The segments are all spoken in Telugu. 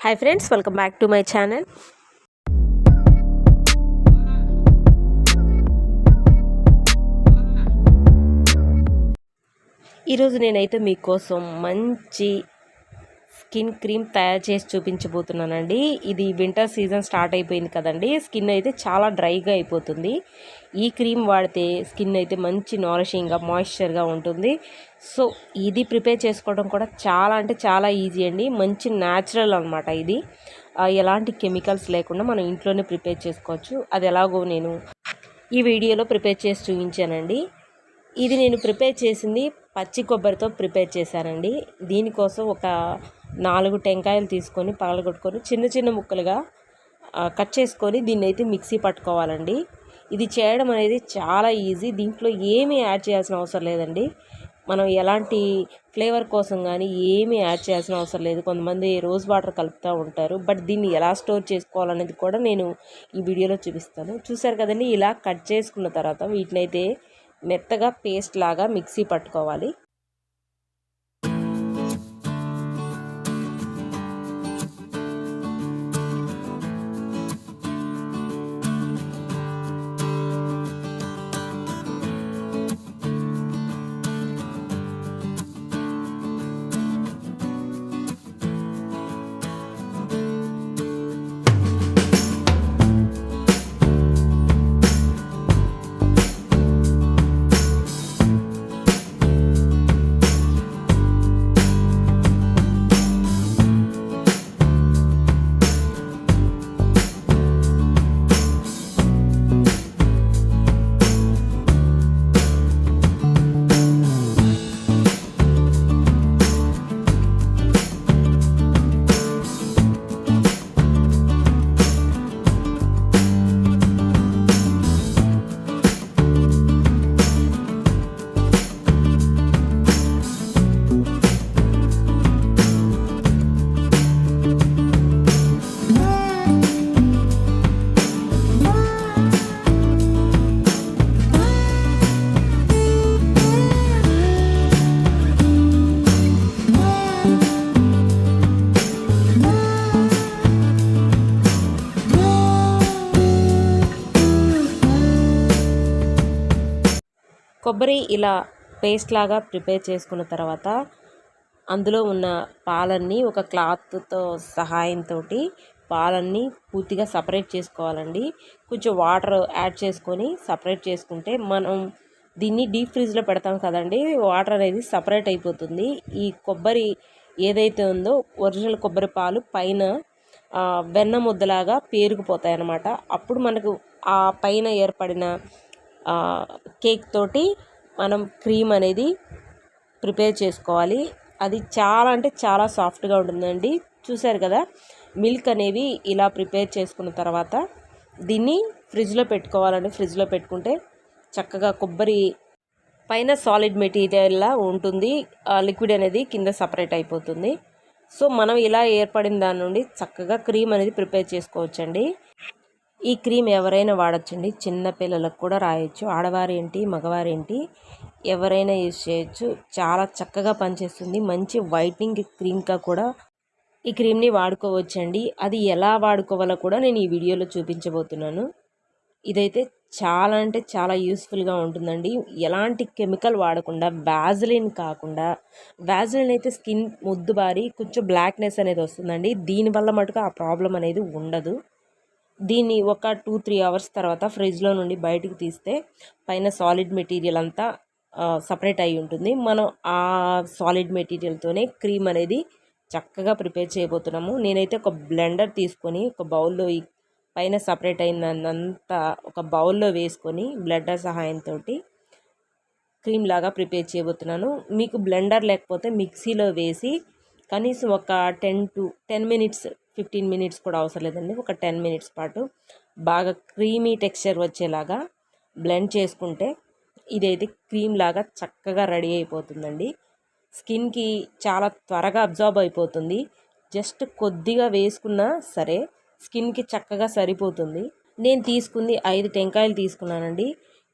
Hi friends welcome back to my channel ఈరోజు నేనైతే మీకోసం మంచి స్కిన్ క్రీమ్ తయారు చేసి చూపించబోతున్నానండి. ఇది వింటర్ సీజన్ స్టార్ట్ అయిపోయింది కదండి. స్కిన్ అయితే చాలా డ్రైగా అయిపోతుంది. ఈ క్రీమ్ వాడితే స్కిన్ అయితే మంచి నారిషింగ్గా మాయిశ్చర్గా ఉంటుంది. సో ఇది ప్రిపేర్ చేసుకోవడం కూడా చాలా అంటే చాలా ఈజీ అండి. మంచి న్యాచురల్ అనమాట ఇది. ఎలాంటి కెమికల్స్ లేకుండా మనం ఇంట్లోనే ప్రిపేర్ చేసుకోవచ్చు. అది ఎలాగో నేను ఈ వీడియోలో ప్రిపేర్ చేసి చూపించానండి. ఇది నేను ప్రిపేర్ చేసింది పచ్చి కొబ్బరితో ప్రిపేర్ చేశానండి దీనికోసం ఒక నాలుగు టెంకాయలు తీసుకొని పగలగొట్టుకొని చిన్న చిన్న ముక్కలుగా కట్ చేసుకొని దీన్ని అయితే మిక్సీ పట్టుకోవాలండి. ఇది చేయడం అనేది చాలా ఈజీ. దీంట్లో ఏమీ యాడ్ చేయాల్సిన అవసరం లేదండి. మనం ఎలాంటి ఫ్లేవర్ కోసం కానీ ఏమీ యాడ్ చేయాల్సిన అవసరం లేదు. కొంతమంది రోజ్ వాటర్ కలుపుతూ ఉంటారు. బట్ దీన్ని ఎలా స్టోర్ చేసుకోవాలనేది కూడా నేను ఈ వీడియోలో చూపిస్తాను. చూసారు కదండి? ఇలా కట్ చేసుకున్న తర్వాత వీటిని అయితే మెత్తగా పేస్ట్ లాగా మిక్సీ పట్టుకోవాలి. కొబ్బరి ఇలా పేస్ట్ లాగా ప్రిపేర్ చేసుకున్న తర్వాత అందులో ఉన్న పాలన్నీ ఒక క్లాత్తో సహాయంతో పాలన్నీ పూర్తిగా సపరేట్ చేసుకోవాలండి. కొంచెం వాటర్ యాడ్ చేసుకొని సపరేట్ చేసుకుంటే మనం దీన్ని డీప్ ఫ్రిడ్జ్లో పెడతాం కదండి. వాటర్ అనేది సపరేట్ అయిపోతుంది. ఈ కొబ్బరి ఏదైతే ఉందో ఒరిజినల్ కొబ్బరి పాలు పైన వెన్న ముద్దలాగా పేరుకుపోతాయి అన్నమాట అప్పుడు మనకు ఆ పైన ఏర్పడిన కేక్ తోటి మనం క్రీమ్ అనేది ప్రిపేర్ చేసుకోవాలి. అది చాలా అంటే చాలా సాఫ్ట్గా ఉంటుందండి. చూసారు కదా? మిల్క్ అనేవి ఇలా ప్రిపేర్ చేసుకున్న తర్వాత దీన్ని ఫ్రిడ్జ్లో పెట్టుకోవాలండి. ఫ్రిడ్జ్లో పెట్టుకుంటే చక్కగా కొబ్బరి పైన సాలిడ్ మెటీరియల్లా ఉంటుంది. లిక్విడ్ అనేది కింద సపరేట్ అయిపోతుంది. సో మనం ఇలా ఏర్పడిన దాని నుండి చక్కగా క్రీమ్ అనేది ప్రిపేర్ చేసుకోవచ్చండి. ఈ క్రీమ్ ఎవరైనా వాడచ్చండి. చిన్నపిల్లలకు కూడా రాయొచ్చు. ఆడవారేంటి మగవారేంటి ఎవరైనా యూజ్ చేయొచ్చు. చాలా చక్కగా పనిచేస్తుంది. మంచి వైట్నింగ్ క్రీమ్గా కూడా ఈ క్రీమ్ని వాడుకోవచ్చండి. అది ఎలా వాడుకోవాలో కూడా నేను ఈ వీడియోలో చూపించబోతున్నాను. ఇదైతే చాలా అంటే చాలా యూస్ఫుల్గా ఉంటుందండి. ఎలాంటి కెమికల్ వాడకుండా వ్యాజిలిన్ కాకుండా వ్యాజిలిన్ అయితే స్కిన్ ముద్దుబారి కొంచెం బ్లాక్నెస్ అనేది వస్తుందండి. దీనివల్ల మటుకు ఆ ప్రాబ్లం అనేది ఉండదు. దీన్ని ఒక టూ త్రీ అవర్స్ తర్వాత ఫ్రిడ్జ్లో నుండి బయటకు తీస్తే పైన సాలిడ్ మెటీరియల్ అంతా సపరేట్ అయి ఉంటుంది. మనం ఆ సాలిడ్ మెటీరియల్తోనే క్రీమ్ అనేది చక్కగా ప్రిపేర్ చేయబోతున్నాము. నేనైతే ఒక బ్లెండర్ తీసుకొని ఒక బౌల్లో పైన సపరేట్ అయినంతా ఒక బౌల్లో వేసుకొని బ్లెండర్ సహాయంతో క్రీమ్ లాగా ప్రిపేర్ చేయబోతున్నాను. మీకు బ్లెండర్ లేకపోతే మిక్సీలో వేసి కనీసం ఒక ten to ten minutes fifteen minutes కూడా అవసరం లేదండి. ఒక టెన్ మినిట్స్ పాటు బాగా క్రీమీ టెక్స్చర్ వచ్చేలాగా బ్లెండ్ చేసుకుంటే ఇదైతే క్రీమ్ లాగా చక్కగా రెడీ అయిపోతుందండి. స్కిన్కి చాలా త్వరగా అబ్జార్బ్ అయిపోతుంది. జస్ట్ కొద్దిగా వేసుకున్నా సరే స్కిన్కి చక్కగా సరిపోతుంది. నేను తీసుకుంది ఐదు టెంకాయలు తీసుకున్నానండి.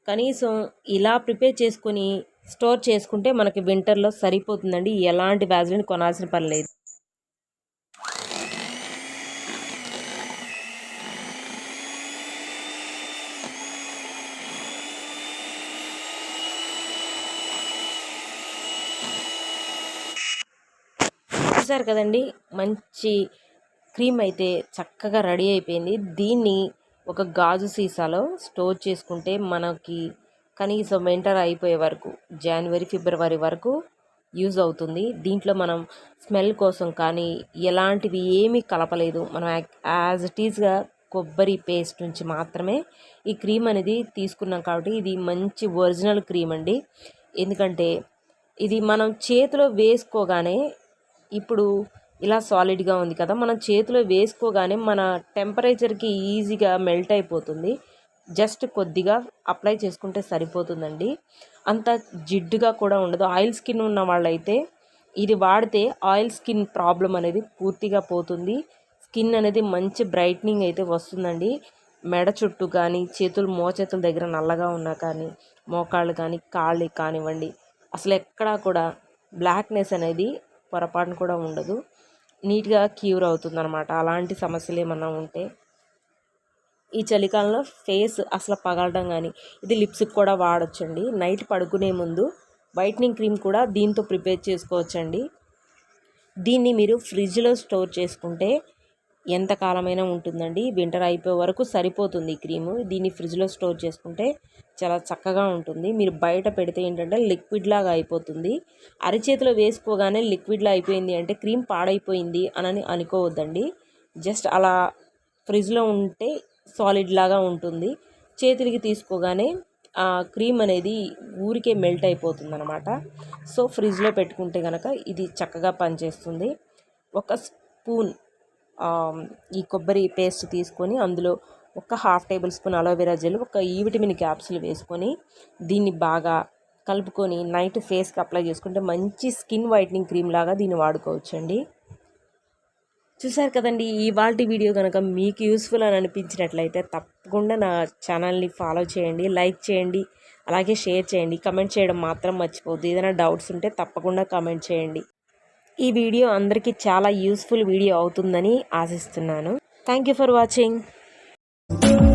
కనీసం ఇలా ప్రిపేర్ చేసుకొని స్టోర్ చేసుకుంటే మనకి వింటర్లో సరిపోతుందండి. ఎలాంటి వ్యాజిలిన్ కొనాల్సిన పని లేదు. చూసారు కదండి మంచి క్రీమ్ అయితే చక్కగా రెడీ అయిపోయింది. దీన్ని ఒక గాజు సీసాలో స్టోర్ చేసుకుంటే మనకి కనీసం వింటర్ అయిపోయే వరకు జనవరి ఫిబ్రవరి వరకు యూజ్ అవుతుంది. దీంట్లో మనం స్మెల్ కోసం కానీ ఎలాంటివి ఏమీ కలపలేదు. మనం యాజ్ ఇట్ ఈస్గా కొబ్బరి పేస్ట్ నుంచి మాత్రమే ఈ క్రీమ్ అనేది తీసుకున్నాం కాబట్టి ఇది మంచి ఒరిజినల్ క్రీమ్ అండి. ఎందుకంటే ఇది మనం చేతిలో వేసుకోగానే ఇప్పుడు ఇలా సాలిడ్గా ఉంది కదా మనం చేతిలో వేసుకోగానే మన టెంపరేచర్కి ఈజీగా మెల్ట్ అయిపోతుంది. జస్ట్ కొద్దిగా అప్లై చేసుకుంటే సరిపోతుందండి. అంత జిడ్డుగా కూడా ఉండదు. ఆయిల్ స్కిన్ ఉన్న వాళ్ళైతే ఇది వాడితే ఆయిల్ స్కిన్ ప్రాబ్లం అనేది పూర్తిగా పోతుంది. స్కిన్ అనేది మంచి బ్రైట్నింగ్ అయితే వస్తుందండి. మెడ చుట్టూ కానీ చేతులు మోచేతుల దగ్గర నల్లగా ఉన్నా కానీ మోకాళ్ళు కానీ కాళ్ళు కానివ్వండి అసలు ఎక్కడా కూడా బ్లాక్నెస్ అనేది పొరపాటున కూడా ఉండదు. నీట్గా క్యూర్ అవుతుంది అనమాట అలాంటి సమస్యలు ఏమన్నా ఉంటే ఈ చలికాలంలో ఫేస్ అసలు పగలడం కానీ ఇది లిప్స్కి కూడా వాడచ్చండి. నైట్ పడుకునే ముందు వైట్నింగ్ క్రీమ్ కూడా దీంతో ప్రిపేర్ చేసుకోవచ్చండి. దీన్ని మీరు ఫ్రిడ్జ్లో స్టోర్ చేసుకుంటే ఎంత కాలమైనా ఉంటుందండి. వింటర్ అయిపోయే వరకు సరిపోతుంది ఈ క్రీము. దీన్ని ఫ్రిడ్జ్లో స్టోర్ చేసుకుంటే చాలా చక్కగా ఉంటుంది. మీరు బయట పెడితే ఏంటంటే లిక్విడ్ లాగా అయిపోతుంది. అరిచేతిలో వేసుకోగానే లిక్విడ్లా అయిపోయింది అంటే క్రీమ్ పాడైపోయింది అని అనుకోవద్దండి. జస్ట్ అలా ఫ్రిడ్జ్లో ఉంటే సాలిడ్ లాగా ఉంటుంది. చేతులకి తీసుకోగానే ఆ క్రీమ్ అనేది ఊరికే మెల్ట్ అయిపోతుంది అనమాట సో ఫ్రిడ్జ్లో పెట్టుకుంటే కనుక ఇది చక్కగా పనిచేస్తుంది. ఒక స్పూన్ ఈ కొబ్బరి పేస్ట్ తీసుకొని అందులో ఒక half tablespoon aloe vera gel ఒక ఈ విటమిన్ క్యాప్సుల్ వేసుకొని దీన్ని బాగా కలుపుకొని నైట్ ఫేస్కి అప్లై చేసుకుంటే మంచి స్కిన్ వైట్నింగ్ క్రీమ్ లాగా దీన్ని వాడుకోవచ్చండి. చూసారు కదండి ఇవాళ వీడియో కనుక మీకు యూస్ఫుల్ అని అనిపించినట్లయితే తప్పకుండా నా ఛానల్ని ఫాలో చేయండి లైక్ చేయండి అలాగే షేర్ చేయండి. కమెంట్ చేయడం మాత్రం మర్చిపోద్దు ఏదైనా డౌట్స్ ఉంటే తప్పకుండా కమెంట్ చేయండి. ఈ వీడియో అందరికీ చాలా యూస్ఫుల్ వీడియో అవుతుందని ఆశిస్తున్నాను. Thank you for watching. you.